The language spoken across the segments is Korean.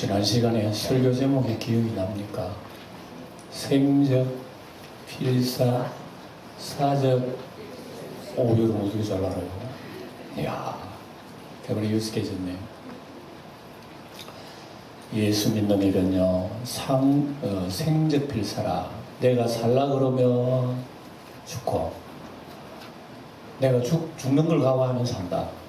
지난 시간에 설교 제목이 기억이 납니까? 생적, 필사, 사적, 오, 여러분 어떻게 잘 알아요? 이야, 대단히 유스케졌네요. 예수 믿는 일은요, 상, 어, 생적 필사라. 내가 살라 그러면 죽고, 내가 죽, 죽는 걸 각오하면 산다.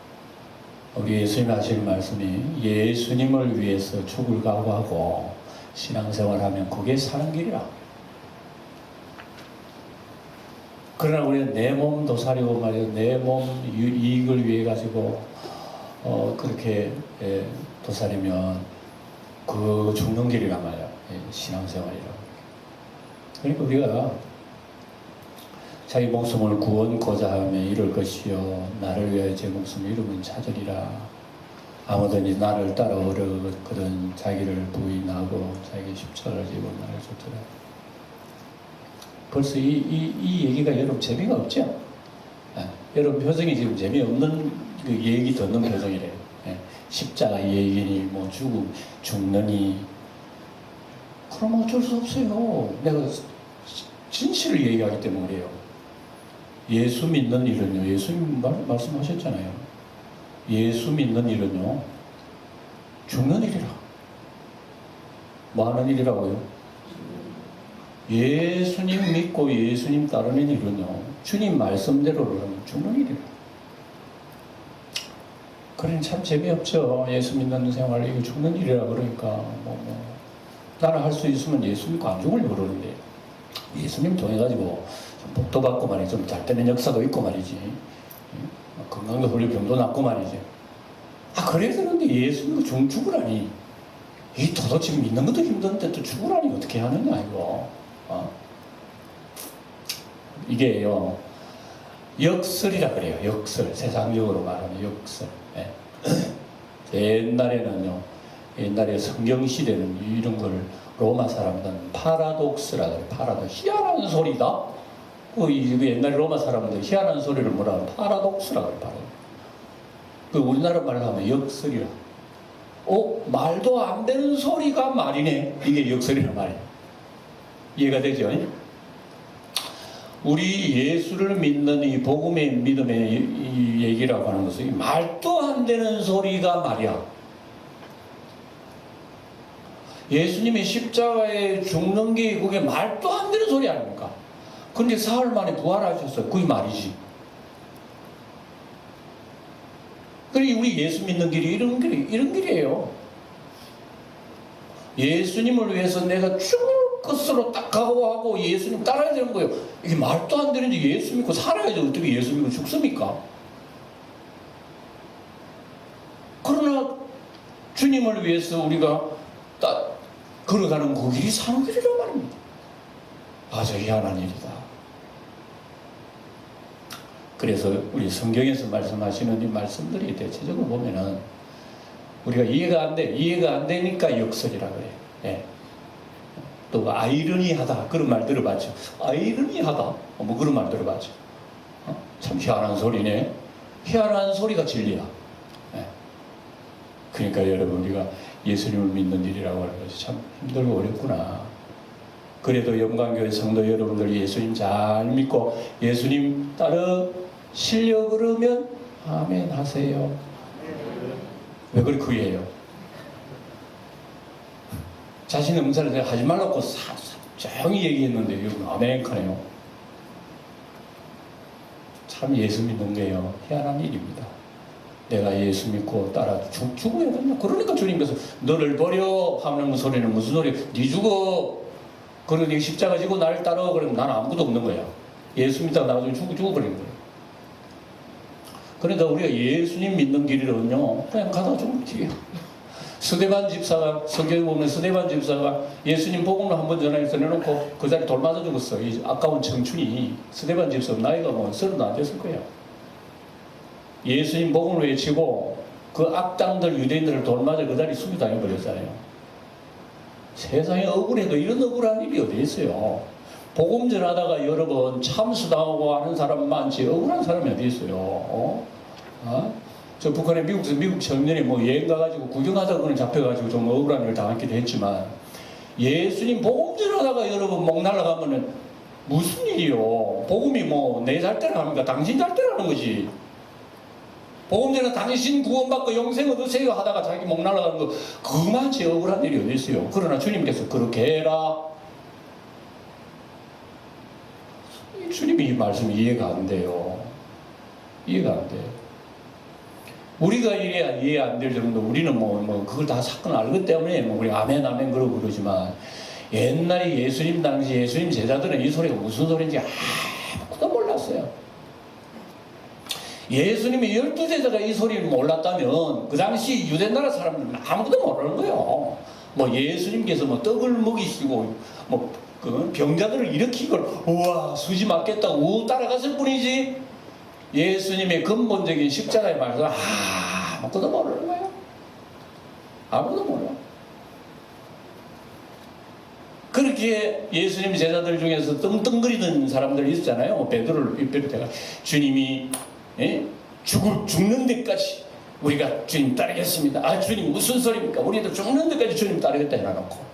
우리 예수님 하시는 말씀이 예수님을 위해서 죽을 각오하고 신앙생활하면 그게 사는 길이라. 그러나 우리는 내 몸 도 사리고 말이야 내몸 이익을 위해 가지고 어 그렇게 예, 도사리면 그 죽는 길이란 말이야 예, 신앙생활이라. 그러니까 우리가 자기 목숨을 구원코자 하며 이룰 것이요. 나를 위하여 제 목숨 이름은 찾으리라. 아무든지 나를 따라 어려거든 자기를 부인하고 자기 십자가를 지고 나를 쫓더라. 벌써 이, 이, 이 얘기가 여러분 재미가 없죠? 예, 여러분 표정이 지금 재미없는 그 얘기 듣는 표정이래요 예, 십자가 얘기니 뭐 죽음 죽느니. 그럼 어쩔 수 없어요. 내가 진실을 얘기하기 때문에 그래요 예수 믿는 일은요, 예수님 말, 말씀하셨잖아요. 예수 믿는 일은요, 죽는 일이라. 뭐 하는 일이라고요? 예수님 믿고 예수님 따르는 일은요, 주님 말씀대로는 죽는 일이라. 그러니 참 재미없죠. 예수 믿는 생활, 이거 죽는 일이라 그러니까, 뭐, 뭐. 나는 할 수 있으면 예수 믿고 안 죽으려고 그러는데, 예수님 통해가지고 좀 복도 받고 말이지 좀 잘 되는 역사도 있고 말이지 응? 건강도 홀리 병도 낫고 말이지 아 그래서 그런데 예수 믿고 중 죽으라니 이 도대체 믿는 것도 힘든데 또 죽으라니 어떻게 하느냐 이거 어? 이게요 역설이라 그래요 역설 세상적으로 말하면 역설 예. 옛날에는요 옛날에 성경 시대는 이런 걸 로마 사람들은 파라독스라 그래. 파라독 희한한 소리다. 그 옛날 로마 사람들 희한한 소리를 뭐라 하면 파라독스라 그래. 파라독. 그 우리나라 말로 하면 역설이라. 어 말도 안 되는 소리가 말이네. 이게 역설이란 말이야. 이해가 되죠? 우리 예수를 믿는 이 복음의 믿음의 이 얘기라고 하는 것은 말도 안 되는 소리가 말이야. 예수님이 십자가에 죽는 게 그게 말도 안 되는 소리 아닙니까? 근데 사흘 만에 부활하셨어요. 그게 말이지. 그리 우리 예수 믿는 길이 이런 길이 이런 길이에요. 예수님을 위해서 내가 죽을 것으로 딱 각오하고 예수님 따라야 되는 거예요. 이게 말도 안 되는데 예수 믿고 살아야지 어떻게 예수 믿고 죽습니까? 그러나 주님을 위해서 우리가 딱 걸어가는 그 길이 사는 길이란 말입니다. 아주 희한한 일이다. 그래서 우리 성경에서 말씀하시는 이 말씀들이 대체적으로 보면은 우리가 이해가 안 돼. 이해가 안 되니까 역설이라 그래요. 예. 또 아이러니하다. 그런 말 들어봤죠. 아이러니하다. 뭐 그런 말 들어봤죠. 어? 참 희한한 소리네. 희한한 소리가 진리야. 예. 그러니까 여러분 우리가 예수님을 믿는 일이라고 하는 것이 참 힘들고 어렵구나. 그래도 영광교회 성도 여러분들 예수님 잘 믿고 예수님 따르 시려 그러면 아멘 하세요. 왜 그렇게 그예요? 자신의 음사를 하지 말라고 사, 사, 조용히 얘기했는데 여러분 아멘 하네요. 참 예수 믿는 게요 희한한 일입니다. 내가 예수 믿고 따라 죽, 죽어야 된다. 그러니까 주님께서 너를 버려 하는 소리는 무슨 소리? 네 죽어. 그러니 십자가 지고 나를 따라 그러면 나는 아무것도 없는 거야. 예수 믿다가 나중에 죽어 죽어버리는 거야. 그러니까 우리가 예수님 믿는 길이는요 그냥 가다 죽는 길이야. 스데반 집사가 성경에 보면 스데반 집사가 예수님 복음을 한번 전해서 내놓고 그 자리 돌 맞아 죽었어. 이 아까운 청춘이 스데반 집사 나이가 뭐 서른 안 됐을 거야. 예수님 복음을 외치고 그 악당들 유대인들을 돌맞아 그 자리 수비당해 버렸잖아요. 세상에 억울해도 이런 억울한 일이 어디 있어요? 복음 전하다가 여러 번 참수당하고 하는 사람 많지 억울한 사람이 어디 있어요? 어? 어? 저 북한에 미국에서 미국 청년이 뭐 여행 가가지고 구경하다가 그냥 잡혀가지고 좀 억울한 일을 당하기도 했지만 예수님 복음 전하다가 여러분 목 날라가면은 무슨 일이요? 복음이 뭐내잘 때라 하니까 당신 잘 때라는 거지. 복음 전에 당신 구원받고 영생 얻으세요 하다가 자기 목 날라가는 거 그만치 억울한 일이 어디 있어요? 그러나 주님께서 그렇게 해라. 주님이 이 말씀이 이해가 안 돼요. 이해가 안 돼요. 우리가 이래야 이해 안 될 정도 우리는 뭐, 뭐 그걸 다 사건 알기 때문에 뭐 우리 아멘 아멘 그러고 그러지만 옛날에 예수님 당시 예수님 제자들은 이 소리가 무슨 소리인지 아무것도 몰랐어요. 예수님이 열두 제자가 이 소리를 몰랐다면 그 당시 유대 나라 사람들은 아무것도 모르는 거예요. 뭐 예수님께서 뭐 떡을 먹이시고 뭐 그 병자들을 일으키고 우와 수지 맞겠다고 우 따라갔을 뿐이지 예수님의 근본적인 십자가의 말씀 아무것도 모르는 거예요. 아무것도 몰라. 그렇게 예수님 제자들 중에서 떵떵거리는 사람들이 있잖아요. 뭐 베드로를 비롯해가 주님이 예? 죽을 죽는 데까지 우리가 주님 따르겠습니다. 아 주님 무슨 소리입니까? 우리도 죽는 데까지 주님 따르겠다 해놔놓고 예?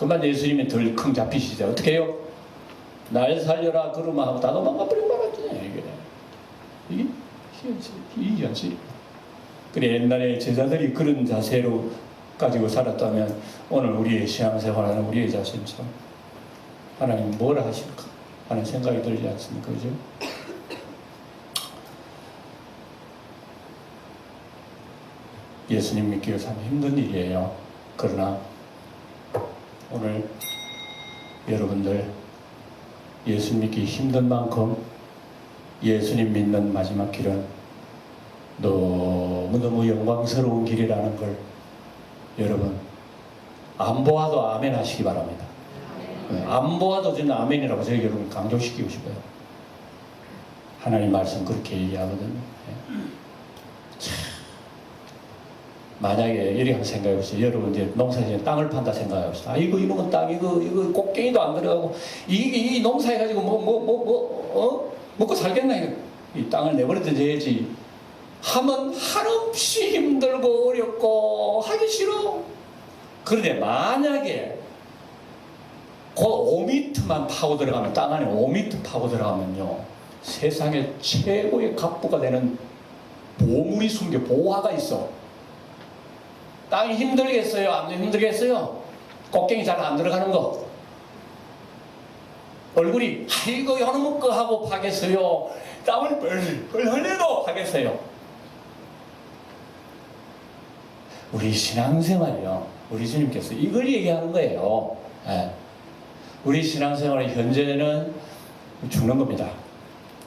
그만 예수님이 덜컹 잡히시죠. 어떻게 해요? 날 살려라 그러면 하고 다 도망가버리고 말았잖아요. 이게 이게 현실, 이 현실. 그래 옛날에 제자들이 그런 자세로 가지고 살았다면 오늘 우리의 신앙생활하는 우리의 자신 참 하나님 뭘 하실까 하는 생각이 들지 않습니까? 그죠? 예수님 믿기가 참 힘든 일이에요. 그러나 오늘 여러분들 예수 믿기 힘든 만큼 예수님 믿는 마지막 길은 너무너무 영광스러운 길이라는 걸 여러분 안 보아도 아멘 하시기 바랍니다. 네, 안 보아도 저는 아멘이라고 제가 여러분 강조시키고 싶어요. 하나님 말씀 그렇게 얘기하거든요. 만약에 이렇게 한번 생각해 보세요. 여러분 이제 농사지에 땅을 판다 생각해 보세요. 아 이거 이런 땅 이거 이거 꽃갱이도 안 들어가고 이, 이, 이 농사해 가지고 뭐 뭐 뭐 뭐 어? 먹고 살겠나 이거. 이 땅을 내버려 둬야지. 하면 한없이 힘들고 어렵고 하기 싫어. 그런데 만약에 그 5미터만 파고 들어가면 땅 안에 5미터 파고 들어가면요 세상에 최고의 갑부가 되는 보물이 숨겨 보화가 있어. 땅이 힘들겠어요? 안 힘들겠어요? 꽃갱이 잘 안 들어가는 거. 얼굴이 아이고 요놈의 거 하고 파겠어요. 땀을 뻘뻘 흘려도 하겠어요. 우리 신앙생활이요. 우리 주님께서 이걸 얘기하는 거예요. 예. 우리 신앙생활의 현재는 죽는 겁니다.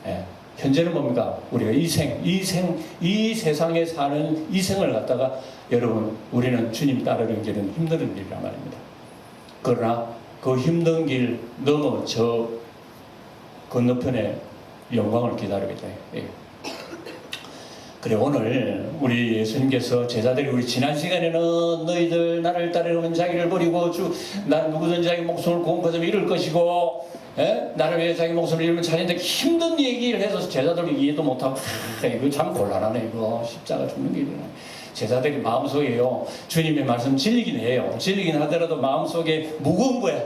예. 현재는 뭡니까? 우리가 이 생, 이 생, 이 세상에 사는 이 생을 갖다가 여러분, 우리는 주님 따르는 길은 힘든 일이란 말입니다. 그러나 그 힘든 길 넘어 저 건너편에 영광을 기다리고 있다. 예. 그래 오늘 우리 예수님께서 제자들이 우리 지난 시간에는 너희들 나를 따르는 자기를 버리고 주 난 누구든지 자기 목숨을 것을 잃을 것이고 예? 나를 위해 자기 목숨을 잃으면 자기한테 힘든 얘기를 해서 제자들이 이해도 못하고 아, 이거 참 곤란하네 이거 십자가 죽는 길이네 제자들이 마음속에요 주님의 말씀 진리긴 해요 진리긴 하더라도 마음속에 무거운 거야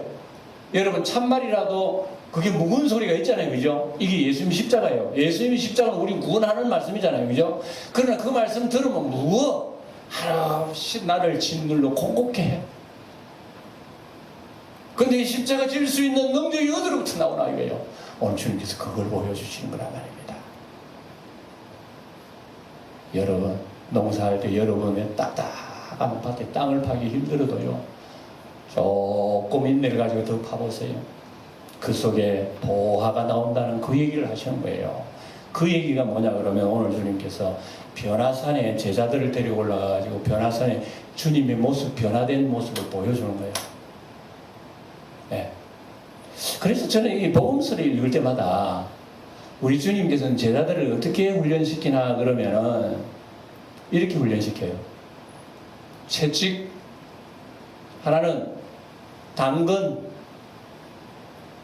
여러분 참말이라도 그게 무거운 소리가 있잖아요. 그죠? 이게 예수님 십자가예요. 예수님이 십자가는 우리 구원하는 말씀이잖아요. 그죠? 그러나 그 말씀 들으면 무거워. 한없이 나를 짓눌러 콩곡해 해. 근데 이 십자가 질 수 있는 능력이 어디로부터 나오나 이거예요. 오늘 주님께서 그걸 보여주시는 거란 말입니다. 여러분, 농사할 때 여러분의 딱딱한 밭에 땅을 파기 힘들어도요. 조금 인내를 가지고 더 파보세요. 그 속에 보화가 나온다는 그 얘기를 하시는 거예요. 그 얘기가 뭐냐 그러면 오늘 주님께서 변화산에 제자들을 데리고 올라가가지고 변화산에 주님의 모습, 변화된 모습을 보여주는 거예요. 네. 그래서 저는 이 복음서를 읽을 때마다 우리 주님께서는 제자들을 어떻게 훈련시키나 그러면은 이렇게 훈련시켜요. 채찍 하나는 당근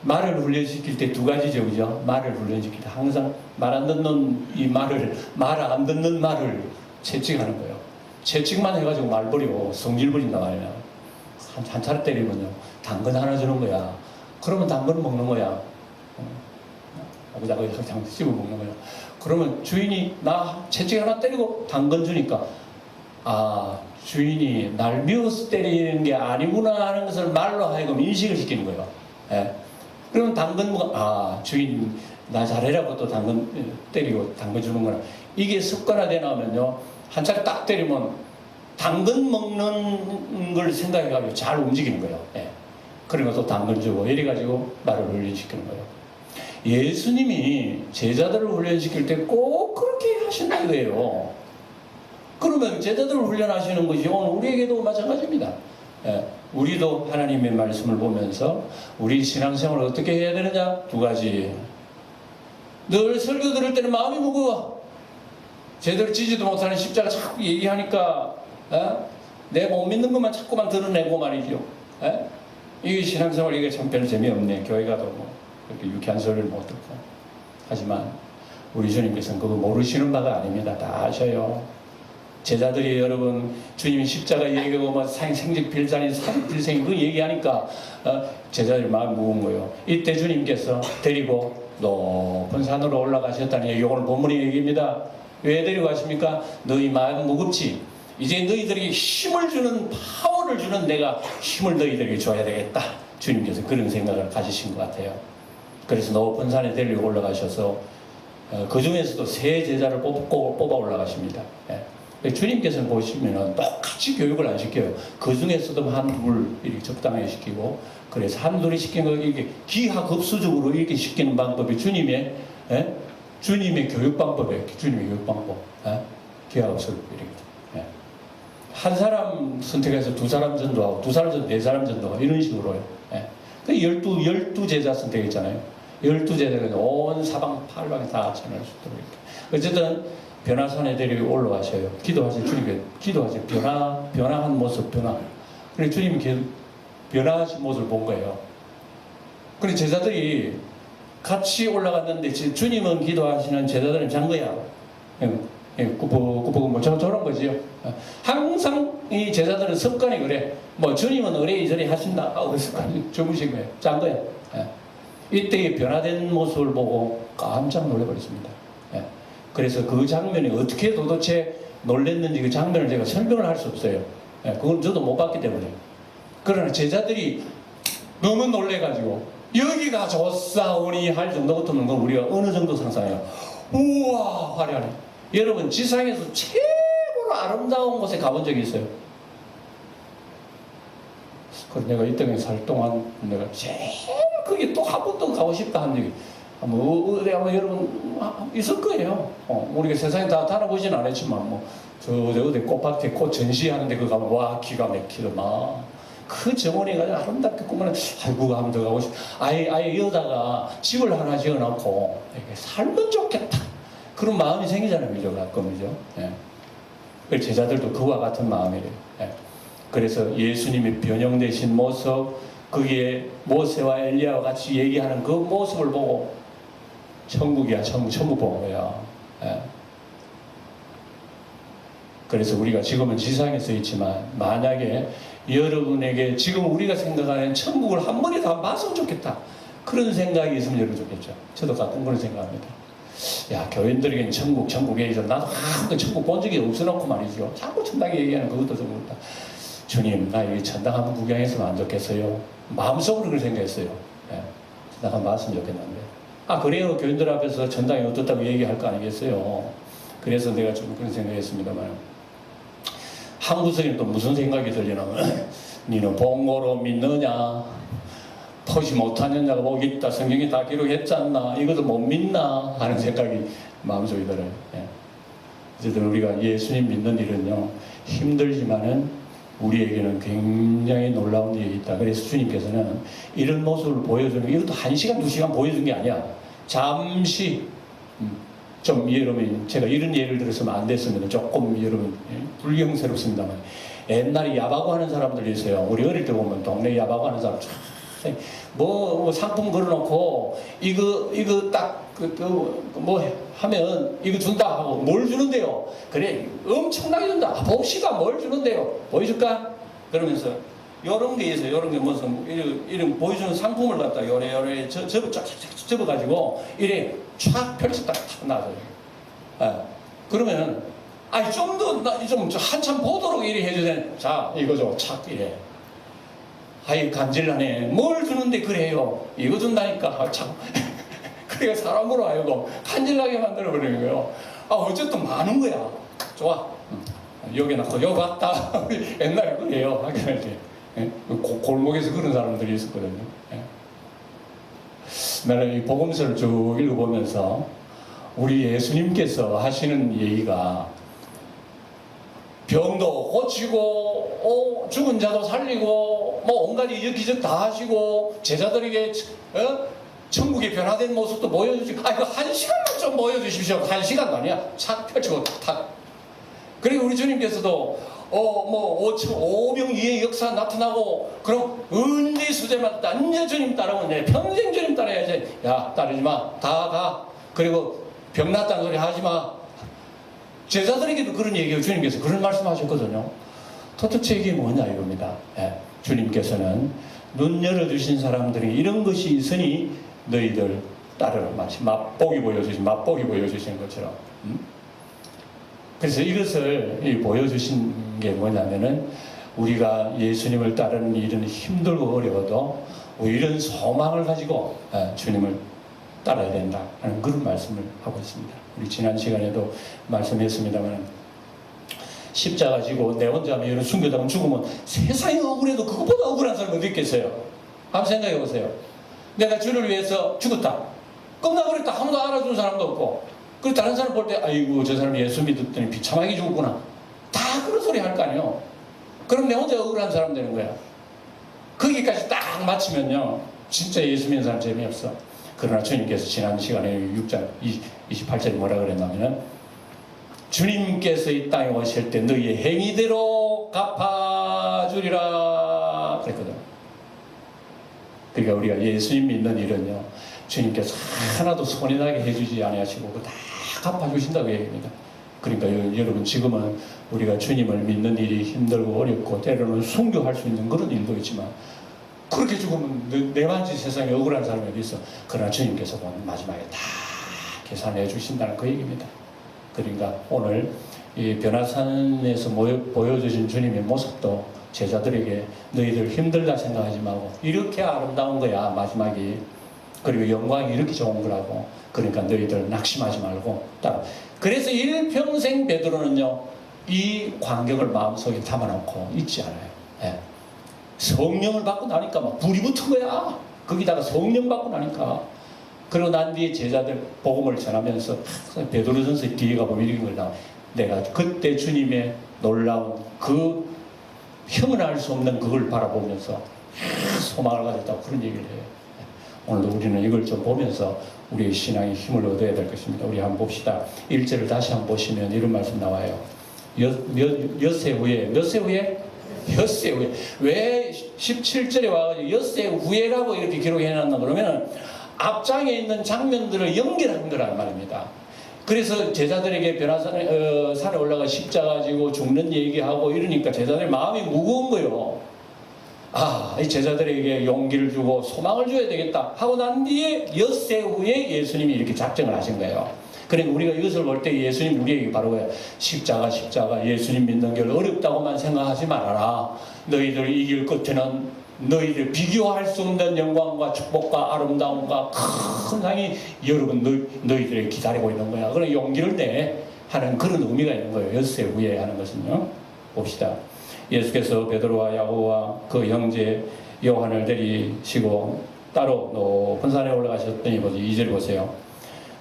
말을 훈련시킬 때 두 가지죠, 그죠? 말을 훈련시킬 때 항상 말 안 듣는 이 말을, 말 안 듣는 말을 채찍하는 거예요. 채찍만 해가지고 말 버리고 성질 부린단 말이야. 한, 한 차례 때리면요. 당근 하나 주는 거야. 그러면 당근 먹는 거야. 어. 아버지, 아버지, 당근 씹어 먹는 거야. 그러면 주인이 나 채찍 하나 때리고 당근 주니까 아, 주인이 날 미워서 때리는 게 아니구나 하는 것을 말로 하여금 인식을 시키는 거예요. 예. 그러면 당근 먹 아, 주인 나 잘해라고 또 당근 예, 때리고 당근 주는구나. 이게 습관화돼 나오면요. 한 차례 딱 때리면 당근 먹는 걸 생각해가지고 잘 움직이는 거예요. 예. 그리고 또 당근 주고 이래 가지고 말을 훈련시키는 거예요. 예수님이 제자들을 훈련시킬 때 꼭 그렇게 하신다는 거예요. 그러면 제자들을 훈련하시는 것이 오늘 우리에게도 마찬가지입니다. 예, 우리도 하나님의 말씀을 보면서 우리 신앙생활을 어떻게 해야 되느냐? 두 가지. 늘 설교 들을 때는 마음이 무거워. 제대로 지지도 못하는 십자가 자꾸 얘기하니까 어? 내가 못 믿는 것만 자꾸만 드러내고 말이죠. 예? 이게 신앙생활 이게 참 별로 재미없네. 교회 가도 뭐 그렇게 유쾌한 소리를 못 듣고. 하지만 우리 주님께서는 그거 모르시는 바가 아닙니다. 다 아셔요. 제자들이 여러분 주님이 십자가 얘기하고 뭐 생- 생직 빌산이 사직 빌생이 그 얘기하니까 어, 제자들이 마음 무거운 거예요. 이때 주님께서 데리고 높은 산으로 올라가셨다는 얘기 오늘 본문의 얘기입니다. 왜 데리고 가십니까? 너희 마음 무겁지? 이제 너희들에게 힘을 주는 파워 를 주는 내가 힘을 너희들에게 줘야 되겠다. 주님께서 그런 생각을 가지신 것 같아요. 그래서 높은 산에 데리고 올라가셔서 어, 그 중에서도 세 제자를 뽑고, 뽑아 올라가십니다. 예. 주님께서는 보시면은 똑같이 교육을 안 시켜요. 그 중에서도 한둘 이렇게 적당하게 시키고, 그래서 한 둘이 시킨 거 이게 기하급수적으로 이렇게 시키는 방법이 주님의 예? 주님의 교육 방법이에요. 주님의 교육 방법. 예? 기하급수적으로 이렇게. 예. 한 사람 선택해서 두 사람 전도하고, 두 사람 전도, 네 사람 전도하고, 이런 식으로요. 예. 그 열두, 열두 제자 선택했잖아요. 열두 제자가 온 사방 팔방에 다 전할 수 있도록 이렇게. 어쨌든 변화산에 데리고 올라가셔요. 기도하세요. 주님께 기도하세요. 변화, 변화한 모습, 변화. 그래 주님이 변화하신 모습을 본 거예요. 그래 제자들이 같이 올라갔는데 지- 주님은 기도하시는 제자들은 잔 거야. 예, 예, 꾸벅꾸벅 뭐 저, 저런 거지요. 어, 항상 이 제자들은 습관이 그래. 뭐 주님은 의뢰이저래 하신다. 아, 그 습관이 주무신 거예요. 잔 거야. 예. 이때의 변화된 모습을 보고 깜짝 놀라버렸습니다. 예. 그래서 그 장면이 어떻게 도대체 놀랬는지 그 장면을 제가 설명을 할 수 없어요. 예. 그건 저도 못 봤기 때문에. 그러나 제자들이 너무 놀래가지고 여기가 좋사오니 할 정도 같으면 우리가 어느 정도 상상해요. 우와 화려하네. 여러분 지상에서 최 아름다운 곳에 가본 적이 있어요. 그래서 내가 이 땅에 살 동안 내가 제일 그게 또 한 번도 가고 싶다 한 적이 뭐 어디 아마 여러분 아, 있을 거예요. 어, 우리가 세상에 다 다녀보진 않았지만 뭐 저 저 어디 꽃밭에 꽃 전시하는데 그 가면 와 기가 막히더만 그 정원이 가지고 아름답게 꾸며는 아이고 한번 더 가고 싶. 아예 아예 여다가 집을 하나 지어놓고 살면 좋겠다. 그런 마음이 생기잖아요, 그죠? 가끔 그죠? 예. 그 제자들도 그와 같은 마음이래요. 예. 그래서 예수님이 변형되신 모습, 그게 모세와 엘리야와 같이 얘기하는 그 모습을 보고 천국이야, 천국, 천국 본 거야. 예. 그래서 우리가 지금은 지상에 서 있지만 만약에 여러분에게 지금 우리가 생각하는 천국을 한 번에 다 봤으면 좋겠다. 그런 생각이 있으면 여러분 좋겠죠. 저도 가끔 그런 생각합니다. 야, 교인들에게는 천국, 천국 얘기죠. 나도 한 번도 천국 본 적이 없어놓고 말이죠. 자꾸 천당 얘기하는 그것도 좀 그렇다. 주님, 나이 천당 한번 구경했으면 안 좋겠어요. 마음속으로 그렇게 생각했어요. 예, 천당 한번 봤으면 좋겠는데. 아, 그래요. 교인들 앞에서 천당이 어떻다고 얘기할 거 아니겠어요. 그래서 내가 좀 그런 생각했습니다만. 한 구석에 또 무슨 생각이 들려냐면, 니는 본고로 믿느냐? 포시 못하는 자가 복 있다. 성경이 다 기록했잖나. 이것도 못 믿나? 하는 생각이 마음속에 들어요. 예. 어쨌든 우리가 예수님 믿는 일은요, 힘들지만은 우리에게는 굉장히 놀라운 일이 있다. 그래서 주님께서는 이런 모습을 보여주는 게 이것도 한 시간, 두 시간 보여준 게 아니야. 잠시, 음, 좀 여러분, 제가 이런 예를 들었으면 안 됐으면 조금 여러분, 예, 불경스럽습니다만. 옛날에 야바고 하는 사람들이 있어요. 우리 어릴 때 보면 동네 야바고 하는 사람 쫙 뭐 상품 걸어놓고 이거 이거 딱그뭐 하면 이거 준다 하고 뭘 주는데요? 그래 엄청나게 준다. 아, 봅시다 뭘 주는데요? 보여줄까? 그러면서 요런 게 있어요. 요런 게 무슨 이런, 이런 보여주는 상품을 갖다 요래 요래 저- 접어 쫙쫙쫙 접어가지고 이래 쫙 펼쳤다 탁 놔둬요. 아, 그러면 아니 좀더 좀 한참 보도록 이래 해주세요. 자 이거죠. 착 이래. 아이 간질나네. 뭘 주는데 그래요. 이거 준다니까. 아, 참. 그러니까 사람으로 하여금 간질나게 만들어 버리는 거예요. 아 어쨌든 많은 거야. 좋아. 음. 여기 놓고 여기 왔다. 옛날에 그래요. 하긴 할 때. 예? 고- 골목에서 그런 사람들이 있었거든요. 예. 나는 이 복음서를 쭉 읽어보면서 우리 예수님께서 하시는 얘기가 병도 고치고 어, 죽은 자도 살리고 뭐 온갖 이적기적 다 하시고 제자들에게 어? 천국의 변화된 모습도 보여주시고 아 이거 한 시간만 좀 보여주십시오. 한 시간도 아니야. 착 펼치고 탁. 그리고 우리 주님께서도 어뭐 5천 5명 이의 역사 나타나고 그럼 언제 수제만 언제 주님 따르면 내 평생 주님 따라야지. 야 따르지 마다 가 그리고 병 났다는 소리 하지 마. 제자들에게도 그런 얘기를 주님께서 그런 말씀하셨거든요. 도대체 이게 뭐냐 이겁니다. 예, 주님께서는 눈 열어주신 사람들이 이런 것이 있으니 너희들 따르라 마치 맛보기 보여주신 맛보기 보여주신 것처럼. 음? 그래서 이것을 이 보여주신 게 뭐냐면은 우리가 예수님을 따르는 일은 힘들고 어려워도 이런 소망을 가지고 예, 주님을 따라야 된다 하는 그런 말씀을 하고 있습니다. 우리 지난 시간에도 말씀했습니다만 십자가 지고 내 혼자 여러 순교자가 죽으면 세상이 억울해도 그것보다 억울한 사람이 어디 있겠어요? 한번 생각해 보세요. 내가 주를 위해서 죽었다. 끝나 그랬다. 아무도 알아준 사람도 없고. 그리고 다른 사람 볼 때 아이고 저 사람 예수 믿었더니 비참하게 죽었구나. 다 그런 소리 할 거 아니에요. 그럼 내 혼자 억울한 사람 되는 거야. 거기까지 딱 맞추면요. 진짜 예수 믿는 사람 재미없어. 그러나 주님께서 지난 시간에 6장 28절에 뭐라 그랬냐면은 주님께서 이 땅에 오실 때 너희의 행위대로 갚아주리라 그랬거든. 그러니까 우리가 예수님 믿는 일은요. 주님께서 하나도 손해나게 해주지 그거 다 갚아주신다고 얘기합니다. 그러니까 여- 여러분 지금은 우리가 주님을 믿는 일이 힘들고 어렵고 때로는 순교할 수 있는 그런 일도 있지만 그렇게 죽으면 내- 내만지 세상에 억울한 사람이 어디 있어. 그러나 주님께서는 마지막에 다 계산해 주신다는 그 얘기입니다. 그러니까 오늘 이 변화산에서 모여, 보여주신 주님의 모습도 제자들에게 너희들 힘들다 생각하지 말고 이렇게 아름다운 거야 마지막이. 그리고 영광이 이렇게 좋은 거라고. 그러니까 너희들 낙심하지 말고 따라. 그래서 일평생 베드로는요 이 광경을 마음속에 담아놓고 있지 않아요. 예. 성령을 받고 나니까 막 불이 붙은 거야. 거기다가 성령 받고 나니까 그리고 난 뒤에 제자들 복음을 전하면서 베드로전서 뒤에 가 보면 이런 걸 나와. 내가 그때 주님의 놀라운 그 형언할 수 없는 그걸 바라보면서 소망을 가졌다고 그런 얘기를 해요. 오늘도 우리는 이걸 좀 보면서 우리의 신앙의 힘을 얻어야 될 것입니다. 우리 한번 봅시다. 1절을 다시 한번 보시면 이런 말씀 나와요. 몇, 몇, 엿새 후에, 몇 세 후에? 엿새 후에. 왜 17절에 와가지고 엿새 후에라고 이렇게 기록해 놨나 그러면 앞장에 있는 장면들을 연결한 거란 말입니다. 그래서 제자들에게 변화산에 어, 산에 올라가 십자가 지고 죽는 얘기하고 이러니까 제자들 마음이 무거운 거요. 아, 이 제자들에게 용기를 주고 소망을 줘야 되겠다 하고 난 뒤에 엿새 후에 예수님이 이렇게 작정을 하신 거예요. 그러니까 우리가 이것을 볼 때 예수님 우리에게 바로 뭐야? 십자가 십자가 예수님 믿는 게 어렵다고만 생각하지 말아라. 너희들 이길 끝에는 너희들 비교할 수 없는 영광과 축복과 아름다움과 큰 상이 여러분 너, 너희들에게 기다리고 있는 거야. 그런 용기를 내 하는 그런 의미가 있는 거예요. 엿새 후에 하는 것은요. 봅시다. 예수께서 베드로와 야고와 그 형제 요한을 데리시고 따로 높은 산에 올라가셨더니 보세요. 2절 보세요.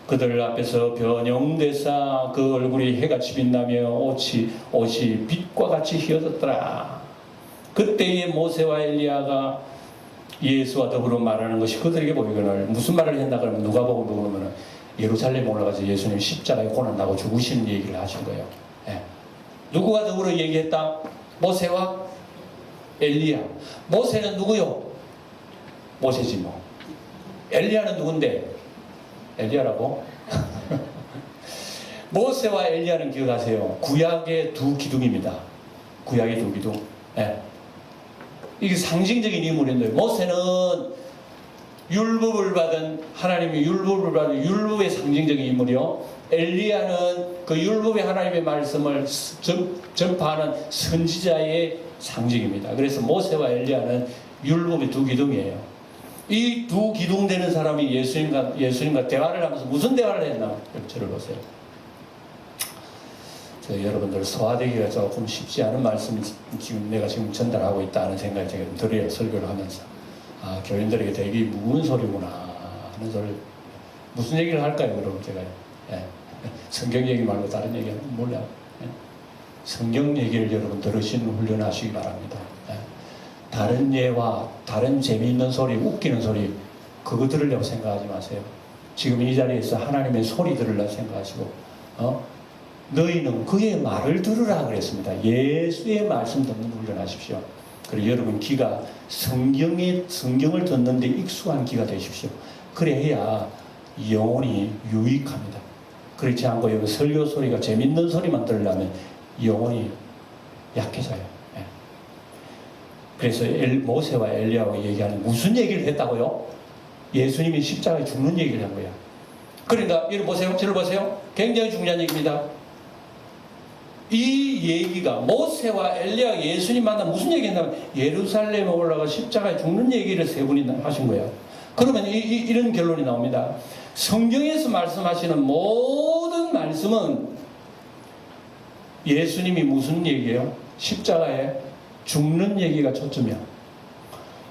그들 앞에서 변형되사 그 얼굴이 해같이 빛나며 옷이, 옷이 빛과 같이 휘어졌더라. 그때의 모세와 엘리야가 예수와 더불어 말하는 것이 그들에게 보이거늘 무슨 말을 했나 그러면 누가 보고 누구면은 예루살렘 올라가서 예수님 십자가에 고난다고 죽으신 얘기를 하신 거예요. 예. 누구가 더불어 얘기했다? 모세와 엘리야. 모세는 누구요? 모세지 뭐. 엘리야는 누군데? 엘리야라고? 모세와 엘리야는 기억하세요. 구약의 두 기둥입니다. 구약의 두 기둥. 예. 이게 상징적인 인물인데 모세는 율법을 받은 하나님의 율법을 받은 율법의 상징적인 인물이요. 엘리야는 그 율법의 하나님의 말씀을 전, 전파하는 선지자의 상징입니다. 그래서 모세와 엘리야는 율법의 두 기둥이에요. 이 두 기둥 되는 사람이 예수님과 예수님과 대화를 하면서 무슨 대화를 했나? 저를 보세요. 저 여러분들 소화되기가 조금 쉽지 않은 말씀 지금 내가 지금 전달하고 있다는 생각이 지금 들어요 설교를 하면서 아 교인들에게 되게 무거운 소리구나 하는 소리 무슨 얘기를 할까요 그럼 제가 예. 성경 얘기 말고 다른 얘기는 몰라요 예. 성경 얘기를 여러분 들으시는 훈련하시기 바랍니다 예. 다른 예와 다른 재미있는 소리 웃기는 소리 그거 들으려고 생각하지 마세요 지금 이 자리에서 하나님의 소리 들으려고 생각하시고 어? 너희는 그의 말을 들으라 그랬습니다. 예수의 말씀 듣는 훈련하십시오. 그리고 여러분 귀가 성경의 성경을 듣는데 익숙한 귀가 되십시오. 그래야 영혼이 유익합니다. 그렇지 않고 여기 설교 소리가 재밌는 소리만 들으려면 영혼이 약해져요. 예. 그래서 엘, 모세와 엘리야와 얘기하는 무슨 얘기를 했다고요? 예수님이 십자가에 죽는 얘기를 한 거야. 그러니까 이를 보세요. 저를 보세요. 굉장히 중요한 얘기입니다. 이 얘기가 모세와 엘리야 예수님 만나 무슨 얘기했냐면 예루살렘에 올라가 십자가에 죽는 얘기를 세 분이 하신 거예요. 그러면 이, 런 결론이 나옵니다. 성경에서 말씀하시는 모든 말씀은 예수님이 무슨 얘기예요? 십자가에 죽는 얘기가 초점이야.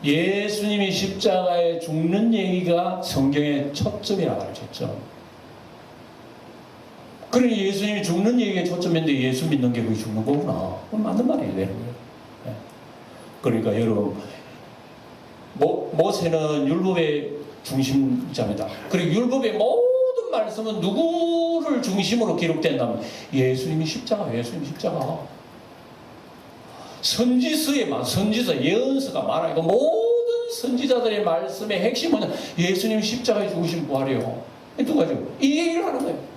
예수님이 십자가에 죽는 얘기가 성경의 초점이라 가르쳤죠. 그러니 예수님이 죽는 얘기에 초점인데 예수 믿는 게 그게 죽는 거구나. 그건 맞는 말이에요. 되는 거예요. 예. 그러니까 여러분, 모, 모세는 율법의 중심자입니다. 그리고 율법의 모든 말씀은 누구를 중심으로 기록된다면 예수님이 십자가, 예수님 십자가. 선지서에만 선지서, 예언서가 많아요. 그 모든 선지자들의 말씀의 핵심은 예수님 십자가에 죽으신 부활이요. 두 가지고 이 얘기를 하는 거예요.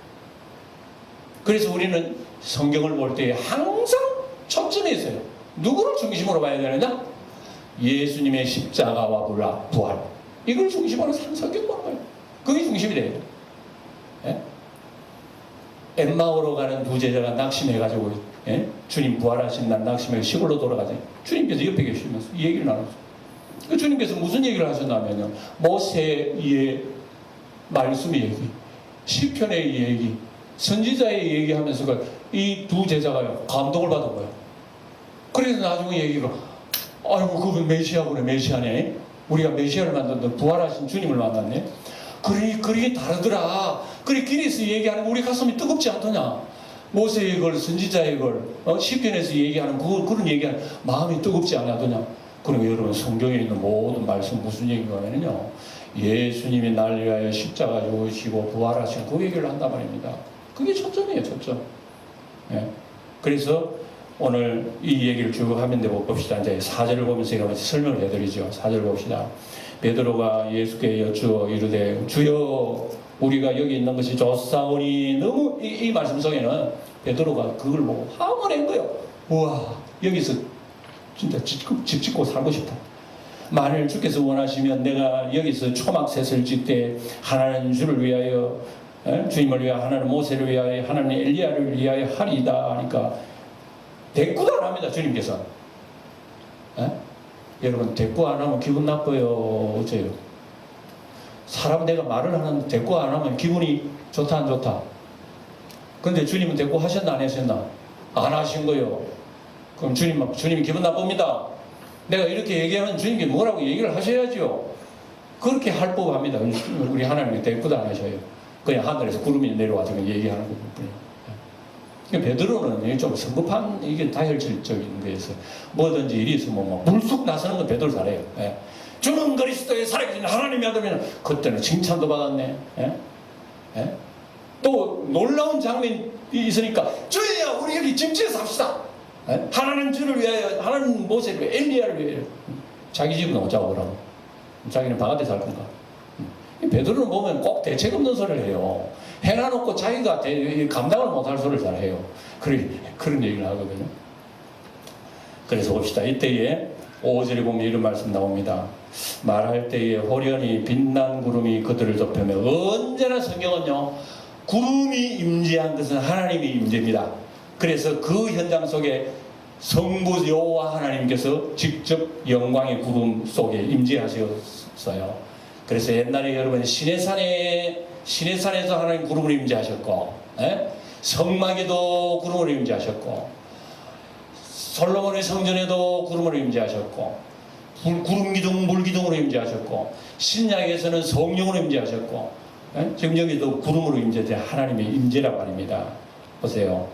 그래서 우리는 성경을 볼 때 항상 초점이 있어요. 누구를 중심으로 봐야 되느냐? 예수님의 십자가와 부활. 이걸 중심으로 성경 보는 거예요. 그게 중심이 돼요. 예? 엠마오로 가는 두 제자가 낙심해가지고 예? 주님 부활하신 날 낙심해 시골로 돌아가지. 주님께서 옆에 계시면서 이 얘기를 나눴어요. 그 주님께서 무슨 얘기를 하셨냐면요. 모세의 말씀의 얘기, 시편의 얘기, 선지자의 얘기하면서 이 두 제자가 감동을 받은 거예요. 그래서 나중에 얘기가 아이고 그분 메시아구나 메시아네. 우리가 메시아를 만났던 부활하신 주님을 만났네. 그러니 그리 다르더라. 그리 길에서 얘기하는 거 우리 가슴이 뜨겁지 않더냐. 모세의 걸 선지자의 걸 어? 시편에서 얘기하는 그, 그런 얘기하는 마음이 뜨겁지 않아더냐. 그러면 여러분 성경에 있는 모든 말씀 무슨 얘기가면요 예수님이 날 위하여 십자가 죽으시고 부활하신 그 얘기를 한단 말입니다. 그게 초점이에요, 초점. 예. 그래서 오늘 이 얘기를 쭉 하면 되 봅시다. 이제 사절을 보면서 제가 설명을 해드리죠. 사절 봅시다. 베드로가 예수께 여쭈어 이르되 주여 우리가 여기 있는 것이 좋사오니 너무 이, 이 말씀 속에는 베드로가 그걸 보고 화가 거예요. 우와 여기서 진짜 집, 집 짓고 살고 싶다. 만일 주께서 원하시면 내가 여기서 초막셋을 짓되 하나는 주를 위하여 예? 주님을 위하여 하나는 모세를 위하여 하나는 엘리야를 위하여 하리다 하니까 대꾸도 안 합니다 주님께서. 에? 여러분 대꾸 안 하면 기분 나빠요. 어째요? 사람 내가 말을 하는데 대꾸 안 하면 기분이 좋다 안 좋다? 근데 주님은 대꾸 하셨나 안 하셨나? 안 하신 거요. 그럼 주님 주님 기분 나쁩니다. 내가 이렇게 얘기하면 주님께 뭐라고 얘기를 하셔야죠 그렇게 할 법합니다. 우리 하나님이 대꾸도 안 하셔요 그냥 하늘에서 구름이 내려와서 얘기하는 것뿐이에요. 그러니까 베드로는 좀 성급한 이게 다혈질적인 거에서 뭐든지 일이 있으면 뭐 불쑥 나서는 건 베드로 잘해요. 예. 주는 그리스도의 살아계신 하나님의 아들이면 그때는 칭찬도 받았네. 예? 예? 또 놀라운 장면이 있으니까 주여 우리 여기 짐지에서 합시다. 예? 하나는 주를 위하여 하나는 모세를 엘리야를 위하여 자기 집은 오자고 그러고 자기는 바가지 살 건가? 음. 베드로는 보면 꼭 대책 없는 소리를 해요. 해놔놓고 자기가 대- 감당을 못할 소리를 잘 해요. 그런, 그런 얘기를 하거든요. 그래서 봅시다. 이때에 5절에 보면 이런 말씀 나옵니다. 말할 때에 호련히 빛난 구름이 그들을 덮으며 언제나 성경은요 구름이 임재한 것은 하나님이 임재입니다. 그래서 그 현장 속에 성부 여호와 하나님께서 직접 영광의 구름 속에 임재하셨어요. 그래서 옛날에 여러분 시내산에 시내산에서 하나님 구름을 임재하셨고 예? 성막에도 구름을 임재하셨고 솔로몬의 성전에도 구름으로 임재하셨고 불- 구름 기둥 물 기둥으로 임재하셨고 신약에서는 성령으로 임재하셨고 예? 지금 여기도 구름으로 임재된 하나님의 임재란 말입니다. 보세요.